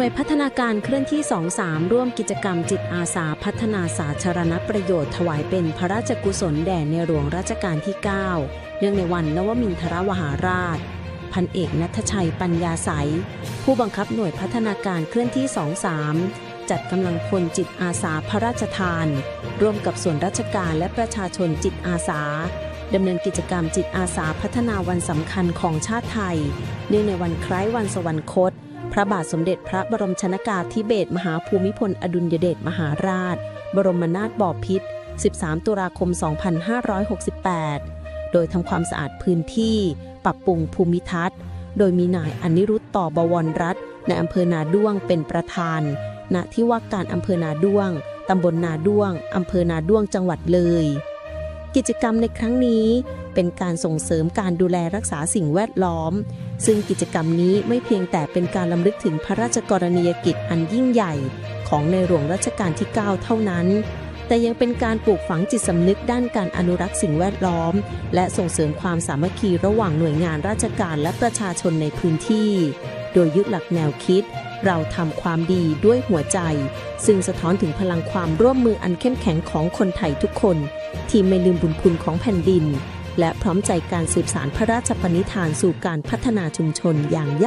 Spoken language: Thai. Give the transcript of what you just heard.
น่วยพัฒนาการเคลื่อนที่ 23 ร่วมกิจกรรมจิตอาสาพัฒนาสาธารณประโยชน์ถวายเป็นพระราชกุศลแด่ในหลวงรัชกาลที่ 9 เนื่องในวันนวมินทรวหาราช พันเอกนัทชัยปัญญาใสยผู้บังคับหน่วยพัฒนาการเคลื่อนที่ 23 จัดกำลังพลจิตอาสาพระราชทาน ร่วมกับส่วนราชการและประชาชนจิตอาสาดำเนินกิจกรรมจิตอาสาพัฒนาวันสำคัญของชาติไทย เนื่องในวันคล้ายวันสวรรคต ระบาทสมเด็จพระบรมชนากาธิเบศรมหาภูมิพลอดุลยเดชมหาราช บรมนาถบพิตร 13 ตุลาคม 2568 โดยทำความสะอาดพื้นที่ ปรับปรุงภูมิทัศน์ โดยมีนายอนิรุตต่อบวรรัฐในอำเภอนาด้วงเป็นประธาน ณ ที่ว่าการอำเภอนาด้วง ตำบลนาด้วง อำเภอนาด้วงจังหวัดเลย กิจกรรมในครั้งนี้เป็นการส่งเสริมการดูแลรักษาสิ่งแวดล้อม ซึ่งกิจกรรมนี้ไม่เพียงแต่เป็นการลำลึกถึงพระราชกรณียกิจอันยิ่งใหญ่ ของในหลวงรัชกาลที่ 9 เท่านั้น แต่ยังเป็นการปลูกฝังจิตสำนึกด้านการอนุรักษ์สิ่งแวดล้อม และส่งเสริมความสามัคคีระหว่างหน่วยงานราชการและประชาชนในพื้นที่ โดยยึดหลักแนวคิด เราทำความดีด้วยหัวใจ ซึ่งสะท้อนถึงพลังความร่วมมืออันเข้มแข็งของคนไทยทุกคน ที่ไม่ลืมบุญคุณของแผ่นดิน และพร้อมใจการสืบสารพระราชปณิธานสู่การพัฒนาชุมชนอย่างยั่ง